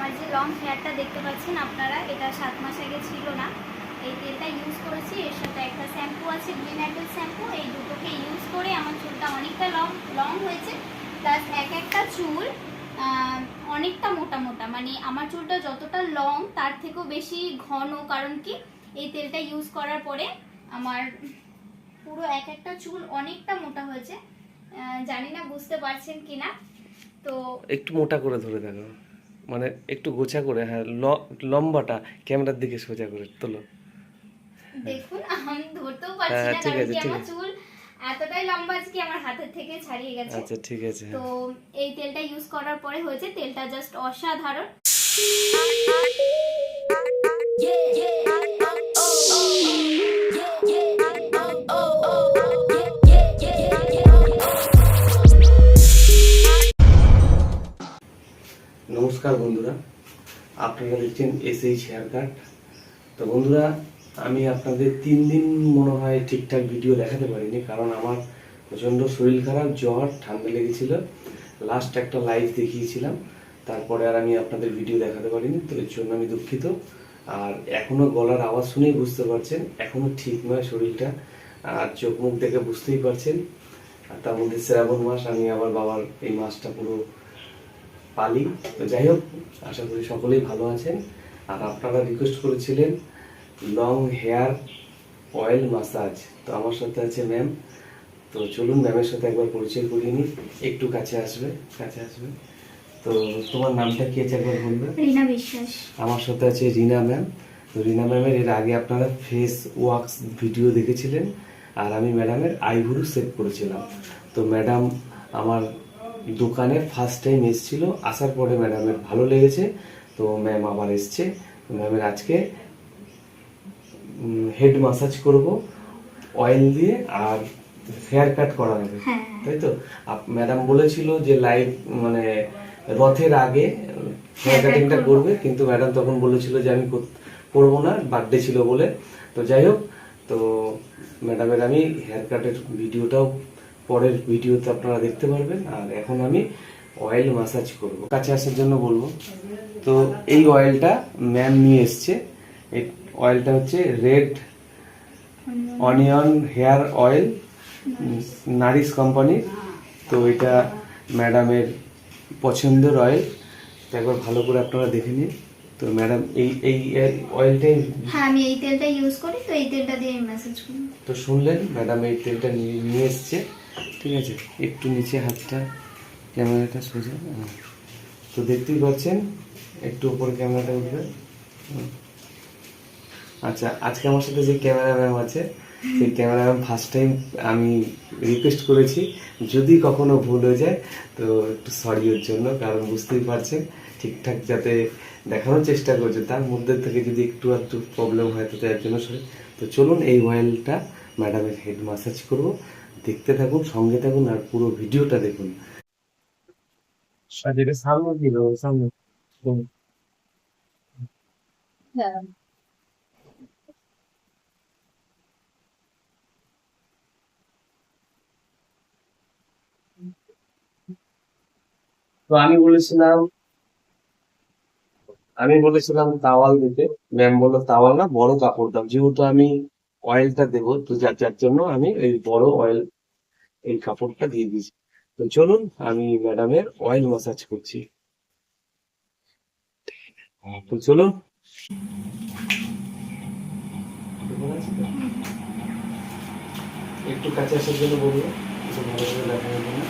আমার যে লং হেয়ারটা দেখতে পাচ্ছেন আপনারা, এটা সাত মাস আগে ছিল না। এই তেলটা ইউজ করেছি, এর সাথে একটা শ্যাম্পু আছে গ্রিন অ্যাপেল শ্যাম্পু এই দুটোকে ইউজ করে আমার চুলটা অনেকটা লং লং হয়েছে। প্লাস এক একটা চুল অনেকটা মোটা মোটা মানে আমার চুলটা যতটা লং তার থেকেও বেশি ঘন, কারণ কি, এই তেলটা ইউজ করার পরে আমার পুরো এক একটা চুল অনেকটা মোটা হয়েছে। জানি না, বুঝতে পারছেন কিনা? তো একটু মোটা করে ধরে দেখো মানে একটু গোছা করে হ্যাঁ লম্বাটা ক্যামেরার দিকে সোজা করে তোলো। দেখুন আমি ধরতেও পারছি হ্যাঁ, না ঠিক কারণ আছে, কি ঠিক আমার আছে। চুল এতটাই লম্বা আজকে আমার হাতের থেকে ছাড়িয়ে গেছে। আচ্ছা ঠিক আছে। তো এই তেলটা ইউজ করার পরে হয়েছে তেলটা জাস্ট অসাধারণ। নমস্কার বন্ধুরা, আপনারা দেখছেন এস এইচ হেয়ার কাট তো বন্ধুরা, আমি আপনাদের তিন দিন মনে হয় ঠিকঠাক ভিডিও দেখাতে পারিনি, কারণ আমার প্রচণ্ড শরীর খারাপ, জ্বর, ঠান্ডা লেগেছিল। লাস্ট একটা লাইভ দেখিয়েছিলাম, তারপরে আর আমি আপনাদের ভিডিও দেখাতে পারিনি, তো এর জন্য আমি দুঃখিত। আর এখনও গলার আওয়াজ শুনেই বুঝতে পারছেন এখনও ঠিক নয় শরীরটা, আর চোখ মুখ দেখে বুঝতেই পারছেন। আর তার মধ্যে শ্রাবণ মাস, আমি আবার বাবার এই মাসটা পুরো পালি। তো যাই হোক আশা করি সকলেই ভালো আছেন। আর আপনারা রিকোয়েস্ট করেছিলেন লং হেয়ার অয়েল মাসাজ তো আমার সাথে আছে ম্যাম তো চলুন ম্যামের সাথে একবার পরিচয় করিয়ে নিই। একটু কাছে আসবে কাছে আসবে। তো তোমার নামটা কি আছে একবার বলবে? রিনা বিশ্বাস। আমার সাথে আছে রিনা ম্যাম তো রিনা ম্যামের এর আগে আপনারা ফেস ওয়াক্স ভিডিও দেখেছিলেন। আর আমি ম্যাডামের আইভুরু সেভ করেছিলাম। তো ম্যাডাম আমার দোকানে ফার্স্ট টাইম এসেছিল আসার পরে ম্যাডামের ভালো লেগেছে। তো ম্যাম আবার এসছে। ম্যামের আজকে হেড মাসাজ করব অয়েল দিয়ে আর হেয়ার কাট করা হবে তাই তো? ম্যাডাম বলেছিল যে লাইভ মানে রথের আগে হেয়ার কাটিংটা করবে কিন্তু ম্যাডাম তখন বলেছিল যে আমি করব না বার্থডে ছিল বলে। তো যাই হোক তো ম্যাডামের আমি হেয়ার কাটের ভিডিওটাও পরের ভিডিওতে আপনারা দেখতে পারবেন। আর এখন আমি অয়েল মাসাজ করব। কাছে আসার জন্য বলব। তো এই অয়েলটা ম্যাম নিয়ে এসছে। এই অয়েলটা হচ্ছে red onion hair oil nourish কোম্পানির তো এটা ম্যাডামের পছন্দের অয়েল তো একবার ভালো করে আপনারা দেখে নিন। তো ম্যাডাম এই এই অয়েলটাই হ্যাঁ আমি এই তেলটা ইউজ করি তো এই তেলটা দিয়ে আমি মেসেজ করি তো শুনলেন ম্যাডাম এই তেলটা নিয়ে নিয়ে এসছে। ঠিক আছে, একটু নিচে হাতটা ক্যামেরাটা সোজা হ্যাঁ। তো দেখতেই পাচ্ছেন, একটু উপরে ক্যামেরাটা উঠবে। আচ্ছা আজকে আমার সাথে যে ক্যামেরা ম্যাম আছে, সেই ক্যামেরা ম্যাম ফার্স্ট টাইম আমি রিকোয়েস্ট করেছি, যদি কখনো ভুল হয়ে যায়, তো একটু সরি ওর জন্য, কারণ বুঝতেই পারছেন, ঠিকঠাক যাতে দেখানোর চেষ্টা করছে, তার মধ্যে থেকে যদি একটু একটু প্রবলেম হয় তো তার জন্য সরি তো চলুন এই অয়েলটা ম্যাডামের হেড মাসাজ করব দেখতে থাকুন সঙ্গে থাকুন আর পুরো ভিডিওটা দেখুন। সামনে দিল সামনে। হ্যাঁ। তো আমি বলেছিলাম আমি বলেছিলাম তাওয়াল দিতে। ম্যাম বলল তাওয়াল না বড় কাপড় দাও। যেহেতু আমি অয়েলটা দেবো তো যার যার জন্য আমি এই বড় অয়েল এই কাপড়টা দিয়ে দিয়েছি। তো চলুন, আমি ম্যাডামের অয়েল মাসাজ করছি। তো চলুন। একটু কাছে আসার জন্য বলব ভালো করে দেখানোর জন্য।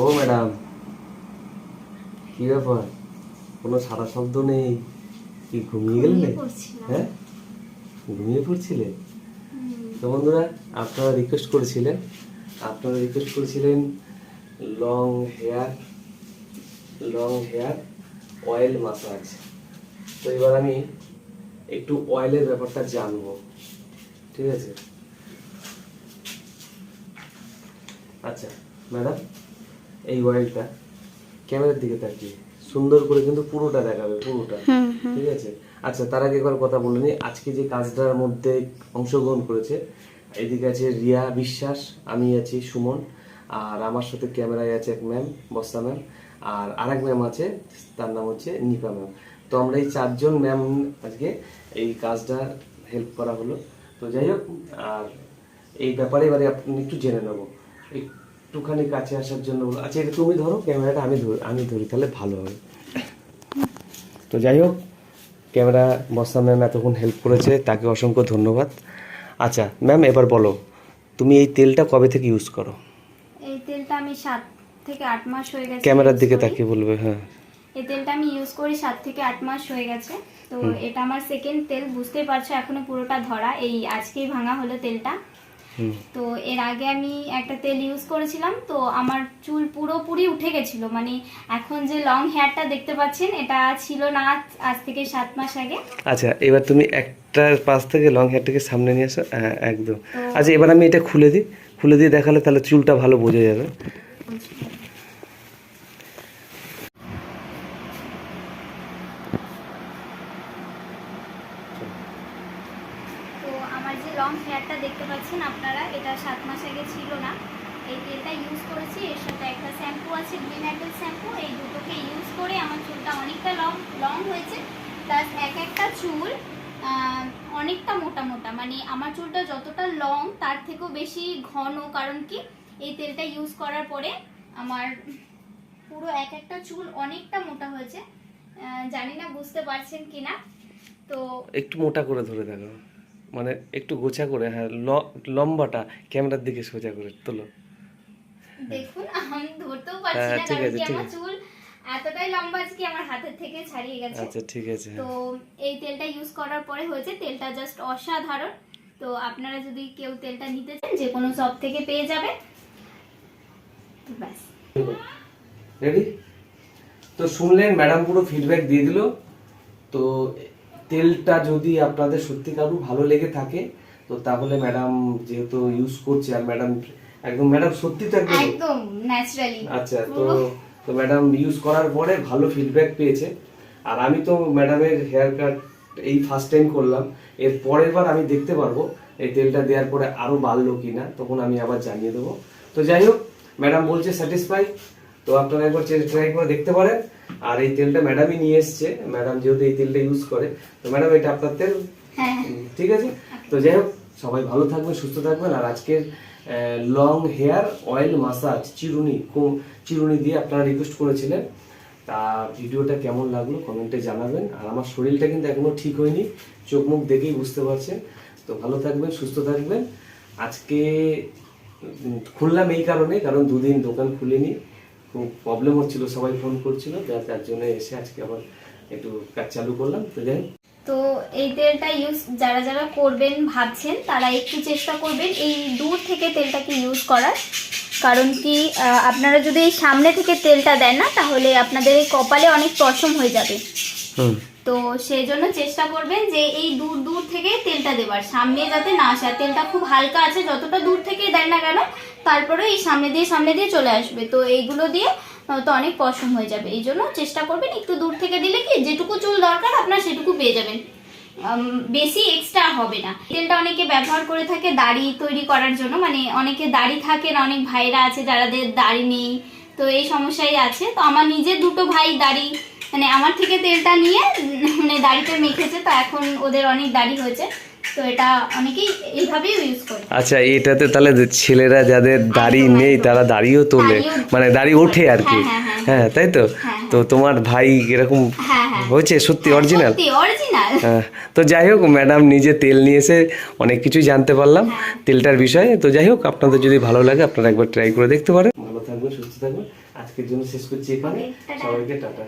ও ম্যাডাম। কি ব্যাপার? কোনো সারা শব্দ নেই। কি ঘুমিয়ে গেলে? হ্যাঁ? ঘুমিয়ে পড়ছিলে? তো বন্ধুরা আপনারা রিকোয়েস্ট করেছিলেন। আপনারা রিকোয়েস্ট করেছিলেন long hair long hair oil massage তো এবার আমি একটু অয়েলের ব্যাপারটা জানব। ঠিক আছে? আচ্ছা ম্যাডাম। এই অয়েলটা ক্যামেরার দিকে তাকিয়ে। সুন্দর করে কিন্তু পুরোটা দেখাবে পুরোটা। ঠিক আছে? আচ্ছা তার আগে একবার কথা বলে নিই। আজকে যে কাজটার মধ্যে অংশগ্রহণ করেছে এদিকে আছে রিয়া বিশ্বাস আমি আছি সুমন আর আমার সাথে ক্যামেরায় আছে এক ম্যাম বস্তা ম্যাম আর আরেক ম্যাম আছে তার নাম হচ্ছে নিপা ম্যাম তো আমরা এই চারজন ম্যাম আজকে এই কাজটা হেল্প করা হলো। তো যাই হোক আর এই ব্যাপারে এবারে আপনি একটু জেনে নেব। একটুখানি কাছে আসার জন্য বলো। আচ্ছা এটা তুমি ধরো ক্যামেরাটা আমি ধরি আমি ধরি তাহলে ভালো হবে। তো যাই হোক ক্যামেরা বস্তা ম্যাম এতক্ষণ হেল্প করেছে তাকে অসংখ্য ধন্যবাদ। আচ্ছা ম্যাম এবার বলো তুমি এই তেলটা কবে থেকে ইউজ করো? এই তেলটা আমি সাত থেকে আট মাস হয়ে গেছে ক্যামেরার দিকে তাকিয়ে বলবে হ্যাঁ। এই তেলটা আমি ইউজ করি সাত থেকে আট মাস হয়ে গেছে। তো এটা আমার সেকেন্ড তেল বুঝতেই পারছ এখনও পুরোটা ধরা। এই আজকেই ভাঙা হলো তেলটা। তো এর আগে আমি একটা তেল ইউজ করেছিলাম তো আমার চুল পুরোপুরি উঠে গেছিল। মানে এখন যে লং হেয়ারটা দেখতে পাচ্ছেন এটা ছিল না আজ- থেকে সাত মাস আগে। আচ্ছা এবার তুমি একটা পাশ থেকে লং হেয়ারটাকে সামনে নিয়ে আসো হ্যাঁ একদম। আচ্ছা এবার আমি এটা খুলে দিই। খুলে দিয়ে দেখালে তাহলে চুলটা ভালো বোঝা যাবে তো আমার যে লং হেয়ারটা দেখতে পাচ্ছেন আপনারা। এটা সাত মাস আগে ছিল না। এই তেলটা ইউজ করেছি, এর সাথে একটা শ্যাম্পু আছে গ্রিন অ্যাপেল শ্যাম্পু এই দুটোকে ইউজ করে আমার চুলটা অনেকটা লং লং হয়েছে। প্লাস এক একটা চুল অনেকটা মোটা মোটা। মানে আমার চুলটা যতটা লং তার থেকেও বেশি ঘন। কারণ কি? এই তেলটা ইউজ করার পরে আমার পুরো এক একটা চুল অনেকটা মোটা হয়েছে। জানি না, বুঝতে পারছেন কিনা? তো একটু মোটা করে ধরে দেখো মানে একটু গোছা করে হ্যাঁ লম্বাটা ক্যামেরার দিকে সোজা করে তোলো। দেখুন আমি ধরতেও পারছি হ্যাঁ, না কারণ কি আমার আছে। চুল এতটাই লম্বা আজকে আমার হাতের থেকে ছাড়িয়ে গেছে। আচ্ছা ঠিক আছে। তো এই তেলটা ইউজ করার পরে হয়েছে তেলটা জাস্ট অসাধারণ। তো আপনারা যদি কেউ তেলটা নিতে চান যে কোনো শপ থেকে পেয়ে যাবে তো ব্যাস। রেডি তো শুনলেন ম্যাডাম পুরো ফিডব্যাক দিয়ে দিল। তো তেলটা যদি আপনাদের সত্যি কারু ভালো লেগে থাকে তো তাহলে ম্যাডাম যেহেতু ইউজ করছে আর ম্যাডাম একদম ম্যাডাম সত্যি তো একদম ন্যাচারালি আচ্ছা তো তো ম্যাডাম ইউজ করার পরে ভালো ফিডব্যাক পেয়েছে। আর আমি তো ম্যাডামের হেয়ার কাট এই ফার্স্ট টাইম করলাম। এর পরের বার আমি দেখতে পারব এই তেলটা দেওয়ার পরে আরও বাড়লো কি না তখন আমি আবার জানিয়ে দেবো। তো যাই হোক ম্যাডাম বলছে স্যাটিসফাই তো আপনারা একবার ট্রাই করে দেখতে পারেন। আর এই তেলটা ম্যাডামই নিয়ে এসছে। ম্যাডাম যেহেতু এই তেলটা ইউজ করে তো ম্যাডাম এটা আপনার তেল? হ্যাঁ। ঠিক আছে? তো যাই হোক সবাই ভালো থাকবেন সুস্থ থাকবেন। আর আজকের লং হেয়ার অয়েল মাসাজ চিরুনি চিরুনি দিয়ে আপনারা রিকোয়েস্ট করেছিলেন। তা ভিডিওটা কেমন লাগল কমেন্টে জানাবেন। আর আমার শরীরটা কিন্তু এখনও ঠিক হয়নি চোখ মুখ দেখেই বুঝতে পারছেন। তো ভালো থাকবেন সুস্থ থাকবেন। আজকে খুললাম এই কারণে কারণ দুদিন দোকান খুলিনি। খুব প্রবলেম হচ্ছিল সবাই ফোন করছিল তার জন্য এসে আজকে আবার একটু কাজ চালু করলাম তো যাই তো এই তেলটা ইউজ যারা যারা করবেন ভাবছেন তারা একটু চেষ্টা করবেন এই দূর থেকে তেলটাকে ইউজ করার। কারণ কি আপনারা যদি এই সামনে থেকে তেলটা দেন না তাহলে আপনাদের এই কপালে অনেক পশম হয়ে যাবে। তো সেই জন্য চেষ্টা করবেন যে এই দূর দূর থেকে তেলটা দেবার। সামনে যাতে না আসে তেলটা খুব হালকা আছে যতটা দূর থেকে দেন না কেন তারপরে এই সামনে দিয়ে সামনে দিয়ে চলে আসবে। তো এইগুলো দিয়ে তো অনেক পশম হয়ে যাবে। এই জন্য চেষ্টা করবেন একটু দূর থেকে দিলে কি, যেটুকু চুল দরকার, আপনার সেটুকু পেয়ে যাবেন। বেশি এক্সট্রা হবে না। তেলটা অনেকে ব্যবহার করে থাকে দাড়ি তৈরি করার জন্য। মানে অনেকে দাড়ি থাকে না, অনেক ভাইরা আছে যাদের দাড়ি নেই। তো এই সমস্যাই আছে। তো আমার নিজের দুটো ভাই দাড়ি মানে আমার থেকে তেলটা নিয়ে মানে দাড়িতে মেখেছে, তো এখন ওদের অনেক দাড়ি হয়েছে। তো এটা অনেকেই এইভাবেই ইউজ করে। আচ্ছা এটাতে তাহলে ছেলেরা যাদের দাড়ি নেই তারা দাড়িও তোলে। মানে দাড়ি ওঠে আর কি। হ্যাঁ, হ্যাঁ, হ্যাঁ তাই তো? হ্যাঁ, তো তোমার ভাই এরকম হ্যাঁ হ্যাঁ। হয়েছে সত্যি অরিজিনাল হ্যাঁ তো যাই হোক ম্যাডাম নিজে তেল নিয়ে এসে অনেক কিছুই জানতে পারলাম হ্যাঁ। তেলটার বিষয়ে। তো যাই হোক আপনাদের যদি ভালো লাগে আপনারা একবার ট্রাই করে দেখতে পারেন। ভালো থাকবেন সুস্থ থাকবেন। আজকের জন্য শেষ করছি এখানে। সবাইকে টাটা।